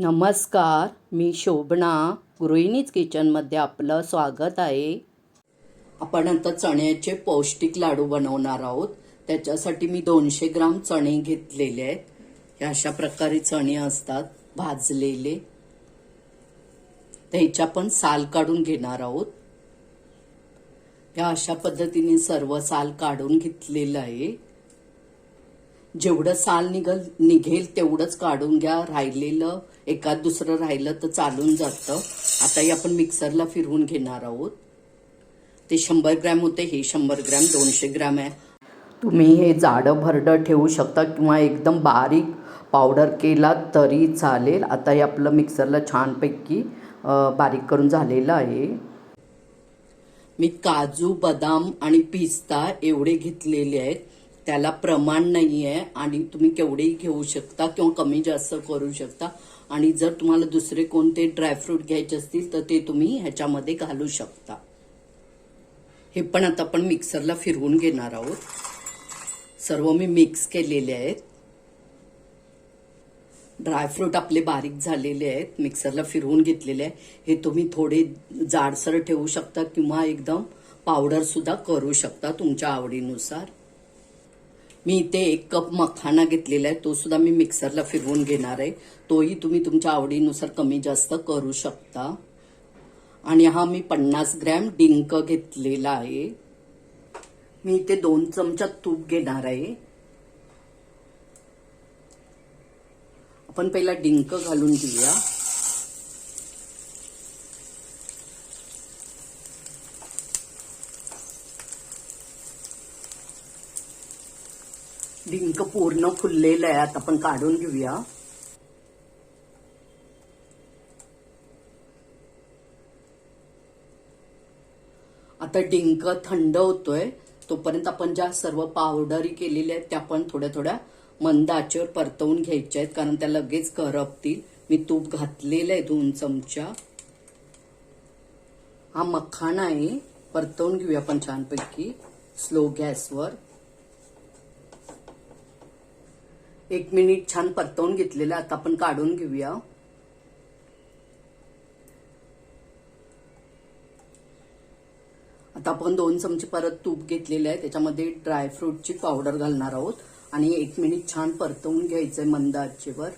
नमस्कार मी शोभना. गृहिणीच किचनमध्ये आपलं स्वागत आहे. आपण आता चण्याचे पौष्टिक लाडू बनवणार आहोत. त्याच्यासाठी मी दोनशे ग्राम चणे घेतलेले आहेत. हे अशा प्रकारे चणे असतात भाजलेले. त्याच्या पण साल काढून घेणार आहोत. ह्या अशा पद्धतीने सर्व साल काढून घेतलेलं आहे. जेवढं साल निघल निघेल तेवढंच काढून घ्या. राहिलेलं एकाद दुसरं राहिलं तर चालून जातं. आताही आपण मिक्सरला फिरवून घेणार आहोत. ते शंभर ग्रॅम होते हे शंभर ग्रॅम दोनशे ग्रॅम आहे. तुम्ही हे जाडं भरडं ठेवू शकता किंवा एकदम बारीक पावडर केला तरी चालेल. आता हे आपलं मिक्सरला छानपैकी बारीक करून झालेलं आहे. मी काजू बदाम आणि पिस्ता एवढे घेतलेले आहेत. त्याला प्रमाण नाही आहे आणि तुम्ही केवढेही घेऊ शकता किंवा कमी जास्त करू शकता. आणि जर तुम्हाला दुसरे कोणते ड्रायफ्रूट घ्यायचे असतील तर ते तुम्ही ह्याच्यामध्ये घालू शकता. हे पण आता आपण मिक्सरला फिरवून घेणार आहोत. सर्व मी मिक्स केलेले आहेत. ड्रायफ्रूट आपले बारीक झालेले आहेत. मिक्सरला फिरवून घेतलेले आहे. हे तुम्ही थोडे जाडसर ठेवू शकता किंवा एकदम पावडरसुद्धा करू शकता तुमच्या आवडीनुसार. मी इथे एक कप मखाना घेतलेला आहे तो सुद्धा मी मिक्सरला फिरवून घेणार आहे. तोही तुम्ही तुमच्या आवडीनुसार कमी जास्त करू शकता. आणि हा मी पन्नास ग्रॅम डिंक घेतलेला आहे. मी इथे दोन चमचा तूप घेणार आहे. आपण पहिला डिंक घालून घेऊया. डिंक पूर्ण फुललेलं आहे. आता आपण काढून घेऊया. आता डिंक थंड होतोय. तोपर्यंत आपण ज्या सर्व पावडरी केलेल्या आहेत त्या पण थोड्या थोड्या मंद आचेवर परतवून घ्यायच्या आहेत. कारण त्या लगेच करपतील. मी तूप घातलेलं आहे दोन चमचा. हा मखाना आहे परतवून घेऊया आपण छानपैकी. स्लो गॅसवर. एक मिनिट छान परतवून घेतलेलं आहे. आता आपण काढून घेऊया. आता आपण दोन चमचे परत तूप घेतलेले आहे. त्याच्यामध्ये ड्रायफ्रूटची पावडर घालणार आहोत. आणि एक मिनिट छान परतवून घ्यायचंय मंद आचेवर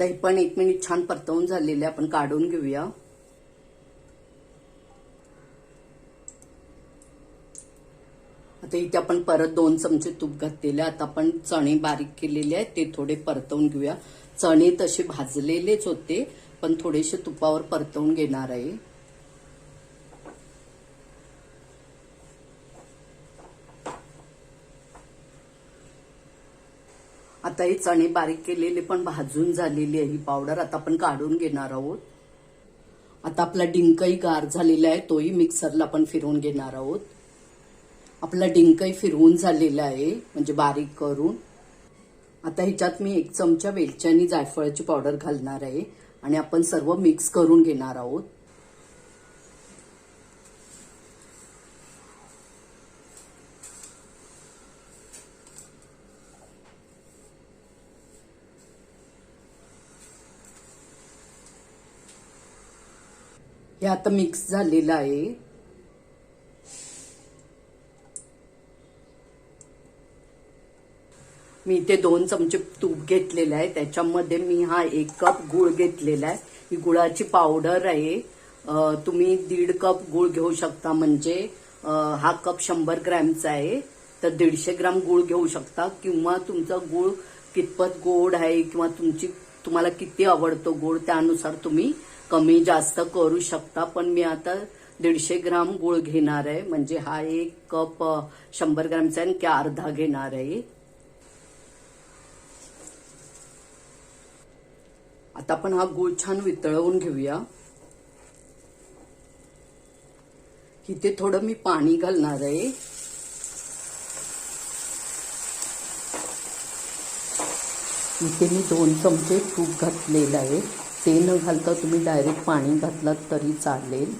आता हे पण एक मिनिट छान परतवून झालेले आहे. आपण काढून घेऊया आता इथे आपण परत दोन चमचे तूप घातलेले आता आपण चणे बारीक केलेले आहेत ते थोडे परतवून घेऊया चणे तसे भाजलेलेच होते पण थोडेसे तुपावर परतवून घेणार आहे आता हे चणे बारीक केलेले पण भाजून झालेली आहे ही पावडर आता आपण काढून घेणार आहोत. आता आपला डिंकही गार झालेला आहे तोही मिक्सरला आपण फिरवून घेणार आहोत. आपला डिंकही फिरवून झालेला आहे म्हणजे बारीक करून. आता ह्याच्यात मी एक चमचा वेलची आणि जायफळाची पावडर घालणार आहे आणि आपण सर्व मिक्स करून घेणार आहोत. हे आता मिक्स झालेलं आहे. मी इथे दोन चमचे तूप घेतलेले आहे. त्याच्यामध्ये मी हा एक कप गुळ घेतलेला आहे. ही गुळाची पावडर आहे. तुम्ही दीड कप गुळ घेऊ शकता. म्हणजे हा कप शंभर ग्रॅमचा आहे. तर दीडशे ग्राम गुळ घेऊ शकता. किंवा तुमचा गुळ कितपत गोड आहे किंवा तुमची तुम्हाला किती आवडतो गुळ त्यानुसार तुम्ही कमी जास्त करू शकता. पण मी आता दीडशे ग्राम गुळ घेणार आहे. म्हणजे हा एक कप शंभर ग्रामचा आहे आणि अर्धा घेणार आहे. आता आपण हा गूळ छान वितळवून घेऊया. इथे थोडं मी पाणी घालणार आहे. इथे मी दोन चमचे तूप घातलेलं आहे. ते न घालता तुम्ही डायरेक्ट पाणी घातलात तरी चालेल.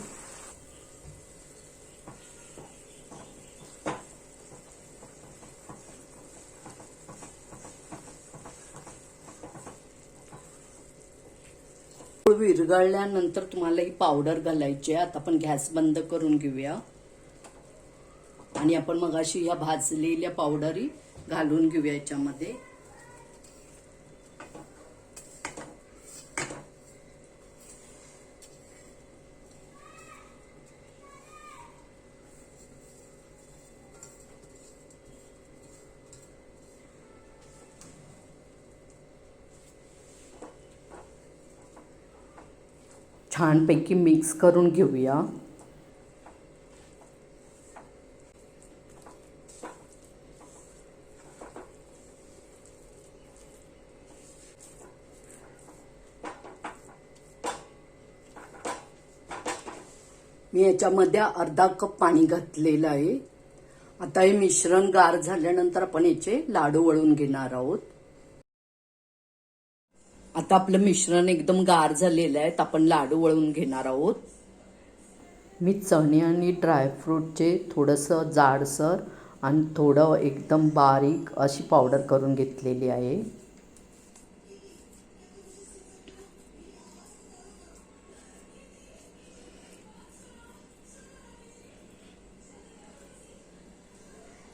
विरघळल्यानंतर तुम्हाला ही पावडर घालायची आहे. आता आपण गॅस बंद करून घेऊया. आणि आपण मग अशी ह्या भाजलेल्या पावडरी घालून घेऊया याच्यामध्ये. छानपैकी मिक्स करून घेऊया. मी याच्यामध्ये अर्धा कप पाणी घातलेलं आहे. आता हे मिश्रण गार झाल्यानंतर आपण याचे लाडू वळून घेणार आहोत. आता आपलं मिश्रण एकदम गार झालेलं आहे आपण लाडू वळून घेणार आहोत. मी चणे आणि ड्रायफ्रूटचे थोडंसं जाडसर आणि थोडं एकदम बारीक अशी पावडर करून घेतलेली आहे.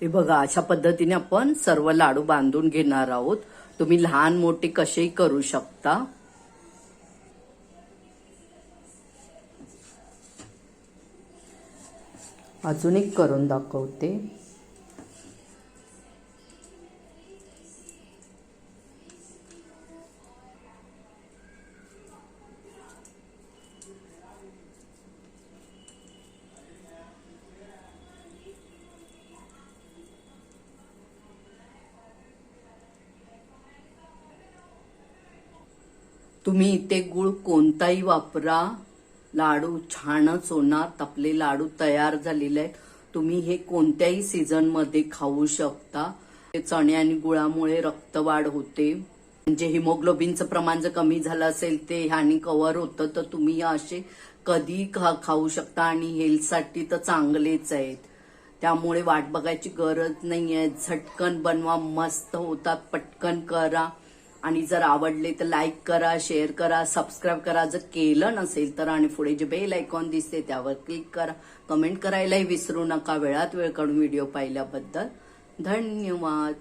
हे बघा अशा पद्धतीने आपण सर्व लाडू बांधून घेणार आहोत. तुम्ही लहान मोठे कसेही करू शकता? अजून एक करून दाखवते. तुम्ही इथे गुळ कोणताही वापरा. लाडू छानच होणार आपले लाडू तयार झालेले आहेत. तुम्ही हे कोणत्याही सीझनमध्ये खाऊ शकता. चणे आणि गुळामुळे रक्तवाढ होते. म्हणजे हिमोग्लोबिनचं प्रमाण जर कमी झालं असेल ते ह्यानी कव्हर होतं तर तुम्ही असे कधी खा खाऊ शकता आणि हेल्थसाठी तर चांगलेच आहेत. त्यामुळे वाट बघायची गरज नाही आहे झटकन बनवा मस्त होतात पटकन करा. आणि जर आवडले तर लाईक करा शेअर करा सबस्क्राईब करा. जर केलं नसेल तर आणि पुढे जे बेल आयकॉन दिसते त्यावर क्लिक करा. कमेंट करायलाही विसरू नका. वेळात वेळ काढून व्हिडिओ पाहिल्याबद्दल धन्यवाद.